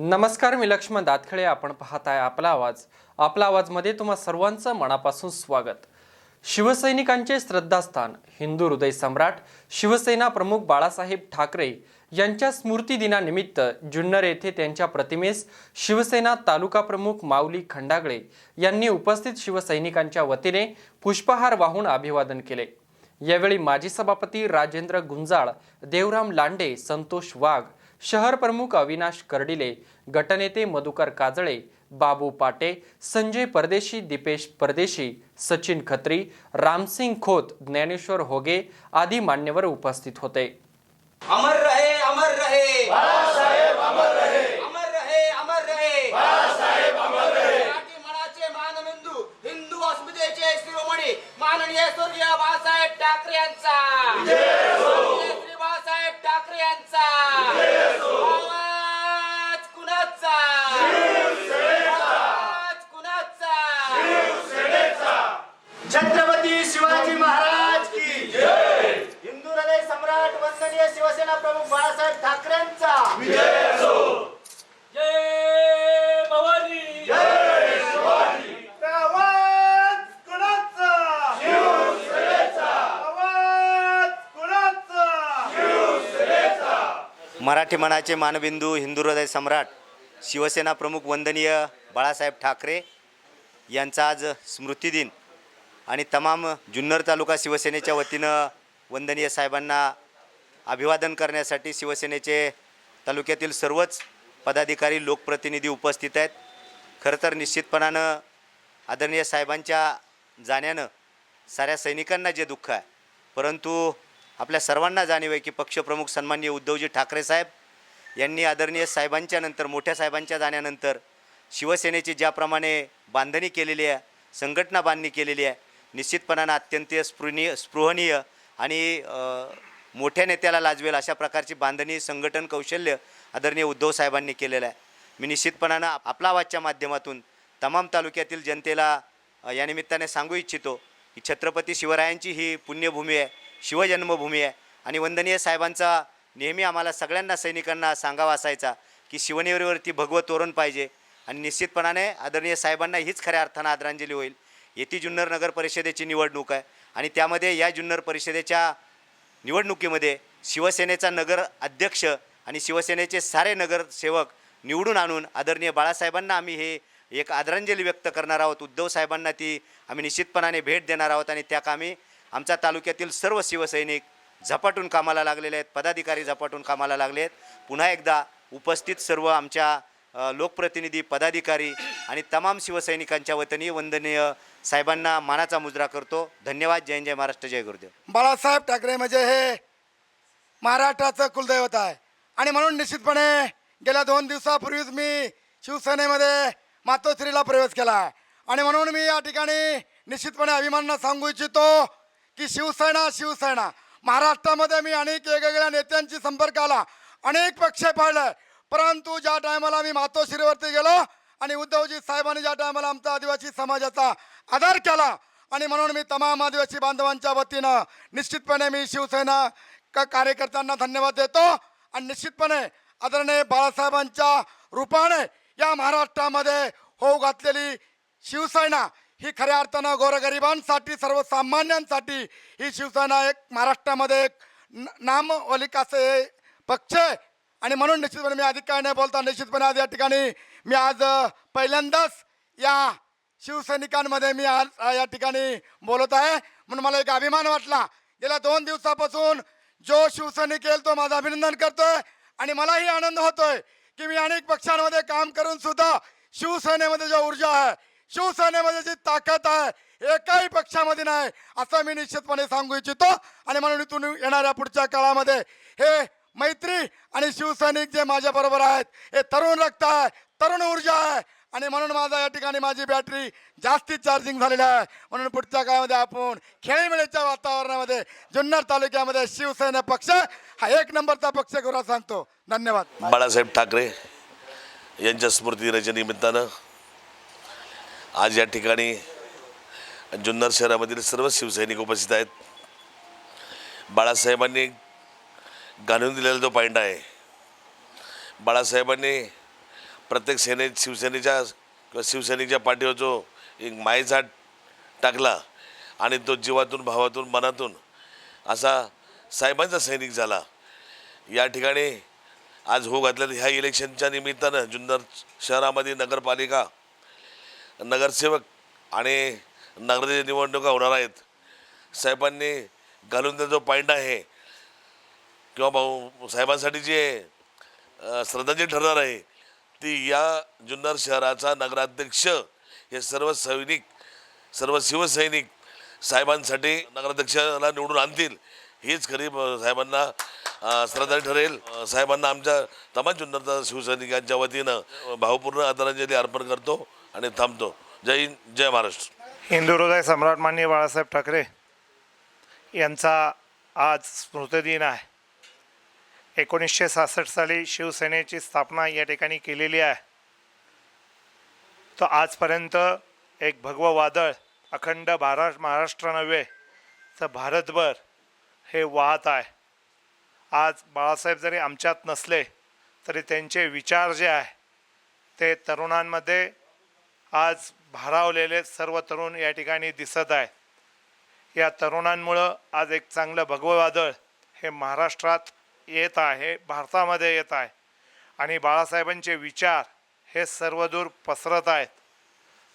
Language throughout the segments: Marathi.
नमस्कार मी लक्ष्मण दातखळे. आपण पाहत आहे आपला आवाज. आपला आवाजमध्ये तुम्हा सर्वांचं मनापासून स्वागत. शिवसैनिकांचे श्रद्धास्थान हिंदू हृदय सम्राट शिवसेना प्रमुख बाळासाहेब ठाकरे यांच्या स्मृती दिनानिमित्त जुन्नर येथे त्यांच्या प्रतिमेस शिवसेना तालुका प्रमुख माऊली खंडागळे यांनी उपस्थित शिवसैनिकांच्या वतीने पुष्पहार वाहून अभिवादन केले. यावेळी माजी सभापती राजेंद्र गुंजाळ देवराम लांडे संतोष वाघ शहर प्रमुख अविनाश कर्डिले गटनेते मधुकर काजळे बाबू पाटे संजय परदेशी दीपेश परदेशी सचिन खत्री रामसिंग खोत ज्ञानेश्वर होगे आदी मान्यवर उपस्थित होते. अमर रहे अमर रहे। अमर रहे अमर रहे साहेब अमर रहे मराठी मनाचे मानबिंदू हिंदू अस्मितेचे शिरोमणी माननीय स्वर्गीय बाळासाहेब ठाकरे यांचा श्री बाळासाहेब ठाकरे यांचा आवाज कुणाचा आवाज कुणाचा छत्रपती शिवाजी महाराज की हिंदू हृदय वंदनीय शिवसेना प्रमुख बाळासाहेब ठाकरेंचा. जय भवानी. आवाज कुणाचा? आवाज कुणाचा? मराठी मनाचे मानबिंदू हिंदू हृदय सम्राट शिवसेना प्रमुख वंदनीय बाळासाहेब ठाकरे यांचा आज स्मृतिदिन आणि तमाम जुन्नर तालुका शिवसेनेच्या वतीनं वंदनीय साहेबांना अभिवादन करण्यासाठी शिवसेनेचे तालुक्यातील सर्वच पदाधिकारी लोकप्रतिनिधी उपस्थित आहेत. खरं तर निश्चितपणानं आदरणीय साहेबांच्या जाण्यानं साऱ्या सैनिकांना जे दुःख आहे परंतु आपल्या सर्वांना जाणीव आहे की पक्षप्रमुख सन्माननीय उद्धवजी ठाकरे साहेब यांनी आदरणीय साहेबांच्या नंतर मोठ्या साहेबांच्या जाण्यानंतर शिवसेनेची ज्याप्रमाणे बांधणी केलेली आहे संघटना बांधणी केलेली आहे निश्चितपणानं अत्यंत स्पृहनीय स्पृहणीय आणि मोठ्या नेत्याला लाजवेल अशा प्रकारची बांधणी संघटन कौशल्य आदरणीय उद्धव साहेबांनी केलेलं आहे. मी निश्चितपणानं आपला आवाजच्या माध्यमातून तमाम तालुक्यातील जनतेला या निमित्ताने सांगू इच्छितो की छत्रपती शिवरायांची ही पुण्यभूमी आहे शिवजन्मभूमी आहे आणि वंदनीय साहेबांचा नेहमी आम्हाला सगळ्यांना सैनिकांना सांगावा असायचा की शिवनेरीवरती भगवत तोरण पाहिजे आणि निश्चितपणाने आदरणीय साहेबांना हीच खऱ्या अर्थानं आदरांजली होईल. येथे जुन्नर नगर परिषदेची निवडणूक आहे आणि त्यामध्ये या जुन्नर परिषदेच्या निवडणुकीमध्ये शिवसेनेचा नगर अध्यक्ष आणि शिवसेनेचे सारे नगरसेवक निवडून आणून आदरणीय बाळासाहेबांना आम्ही हे एक आदरांजली व्यक्त करणार आहोत. उद्धव साहेबांना ती आम्ही निश्चितपणाने भेट देणार आहोत आणि त्या कामी आमच्या तालुक्यातील सर्व शिवसैनिक झपाटून कामाला लागलेले आहेत. पदाधिकारी झपाटून कामाला लागले आहेत. पुन्हा एकदा उपस्थित सर्व आमच्या लोकप्रतिनिधी पदाधिकारी आणि तमाम शिवसैनिकांच्या वतीने वंदनीय साहेबांना मानाचा मुजरा करतो. धन्यवाद. जय जय महाराष्ट्र जय गुरुदेव. बाळासाहेब ठाकरे म्हणजे हे महाराष्ट्राचं कुलदैवत आहे. आणि म्हणून निश्चितपणे गेल्या दोन दिवसापूर्वीच मी शिवसेनेमध्ये मातोश्रीला प्रवेश केला आणि म्हणून मी या ठिकाणी निश्चितपणे अभिमानानं सांगू इच्छितो की शिवसेना शिवसेना. महाराष्ट्रामध्ये मी अनेक वेगवेगळ्या नेत्यांची संपर्क आला. अनेक पक्ष पाळले परंतु ज्या टायमाला मी मातोश्रीवरती गेलो आणि उद्धवजी साहेबांनी ज्या टायमाला आमचा आदिवासी समाजाचा आदर केला. आणि म्हणून मी तमाम आदिवासी बांधवांच्या वतीनं निश्चितपणे मी शिवसेना का कार्यकर्त्यांना धन्यवाद देतो. आणि निश्चितपणे आदरणीय बाळासाहेबांच्या रूपाने या महाराष्ट्रामध्ये होऊ घातलेली शिवसेना ही खऱ्या अर्थानं गोरगरिबांसाठी सर्वसामान्यांसाठी ही शिवसेना एक महाराष्ट्रामध्ये एक नामवलिकाचे पक्ष आहे. आणि म्हणून निश्चितपणे मी अधिक काय नाही बोलता निश्चितपणे आज या ठिकाणी मी आज पहिल्यांदाच या शिवसैनिकांमध्ये मी आज या ठिकाणी बोलत आहे. म्हणून मला एक अभिमान वाटला. गेल्या दोन दिवसापासून जो शिवसैनिक येईल तो माझं अभिनंदन करतोय आणि मलाही आनंद होतोय की मी अनेक पक्षांमध्ये काम करून सुद्धा शिवसेनेमध्ये जो ऊर्जा आहे शिवसेनेमध्ये जी ताकद आहे एकाही पक्षामध्ये नाही असं मी निश्चितपणे सांगू इच्छितो. आणि म्हणून इथून येणाऱ्या पुढच्या काळामध्ये हे मैत्री आणि शिवसैनिक जे माझ्याबरोबर आहेत हे तरुण रक्त आहे तरुण ऊर्जा आहे आणि म्हणून माझा या ठिकाणी माझी बॅटरी जास्तीत चार्जिंग झालेली आहे. म्हणून पुढच्या काळामध्ये आपण खेळीमेळीच्या वातावरणामध्ये जुन्नर तालुक्यामध्ये शिवसेना पक्ष हा एक नंबरचा पक्ष करू सांगतो. धन्यवाद. बाळासाहेब ठाकरे यांच्या स्मृती दिनाच्या आज या ठिकाणी जुन्नर शहरामधील सर्व शिवसैनिक उपस्थित आहेत. बाळासाहेबांनी घालून दिलेला जो पॉईंट आहे बाळासाहेबांनी प्रत्येक सेने शिवसेनेच्या किंवा शिवसैनिकच्या पाठीवर जो एक मायझाट टाकला आणि तो जीवातून भावातून मनातून असा साहेबांचा सैनिक झाला. या ठिकाणी आज हो घातलेलं ह्या इलेक्शनच्या निमित्तानं जुन्नर शहरामध्ये नगरपालिका नगरसेवक आणि नगराच्या निवडणुका होणार आहेत. साहेबांनी घालून दिलेला जो पॉईंट आहे किंवा भाऊ साहेबांसाठी जे श्रद्धांजली ठरणार आहे ती या जुन्नर शहराचा नगराध्यक्ष हे सर्व सैनिक सर्व शिवसैनिक साहेबांसाठी नगराध्यक्षाला निवडून आणतील. हीच खरी साहेबांना श्रद्धांजली ठरेल. साहेबांना आमच्या तमाम जुन्नर शिवसैनिकांच्या वतीनं भावपूर्ण आदरांजली अर्पण करतो आणि थांबतो. जय हिंद जय महाराष्ट्र. हिंदू हृदय सम्राट मान्य बाळासाहेब ठाकरे यांचा आज स्मृतिदिन आहे. एकोणीसशे सहासष्ट साली शिवसेनेची स्थापना या ठिकाणी केलेली आहे. तर आजपर्यंत एक भगवं वादळ अखंड भारा महाराष्ट्र नव्हे तर भारतभर हे वाहत आहे. आज बाळासाहेब जरी आमच्यात नसले तरी त्यांचे विचार जे आहे ते तरुणांमध्ये आज भारावलेले सर्व तरुण या ठिकाणी दिसत आहे या तरुणांमुळं आज एक चांगलं भगवं वादळ हे महाराष्ट्रात येत आहे भारतामध्ये येत आहे. आणि बाळासाहेबांचे विचार हे सर्वदूर पसरत आहेत.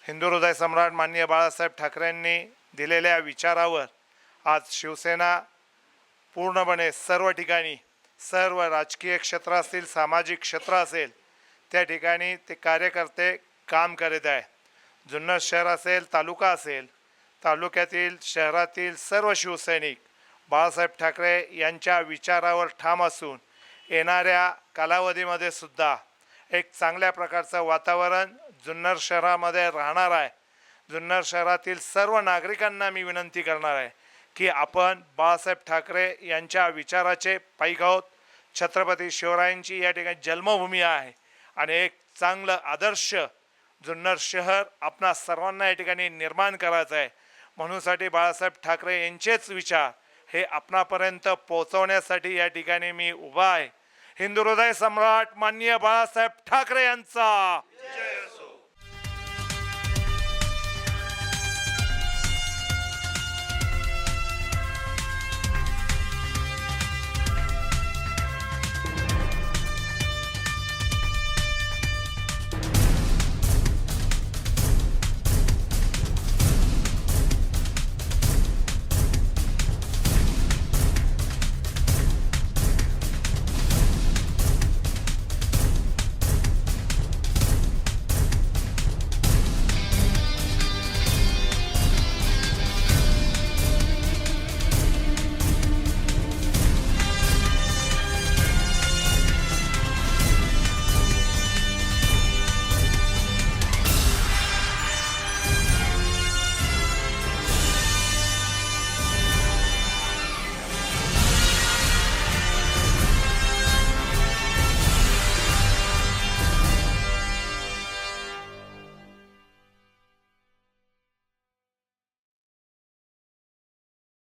हिंदू हृदय सम्राट माननीय बाळासाहेब ठाकरेंनी दिलेल्या विचारावर आज शिवसेना पूर्णपणे सर्व ठिकाणी सर्व राजकीय क्षेत्र असतील सामाजिक क्षेत्र असेल त्या ठिकाणी ते कार्यकर्ते काम करीत आहे जुन्नर शहर असेल तालुका असेल तालुक्यातील शहरातील सर्व शिवसैनिक बाळासाहेब ठाकरे यांच्या विचारावर ठाम असून येणाऱ्या कालावधीमध्ये सुद्धा एक चांगल्या प्रकारचं वातावरण जुन्नर शहरामध्ये राहणार आहे. जुन्नर शहरातील सर्व नागरिकांना मी विनंती करणार आहे की आपण बाळासाहेब ठाकरे यांच्या विचाराचे पाईक आहोत. छत्रपती शिवरायांची या ठिकाणी जन्मभूमी आहे आणि एक चांगलं आदर्श जुन्नर शहर आपणा सर्वांना या ठिकाणी निर्माण करायचं आहे. म्हणूनसाठी बाळासाहेब ठाकरे यांचेच विचार हे आपणापर्यंत पोहोचवण्यासाठी या ठिकाणी मी उभा आहे. हिंदू हृदय सम्राट माननीय बाळासाहेब ठाकरे यांचा.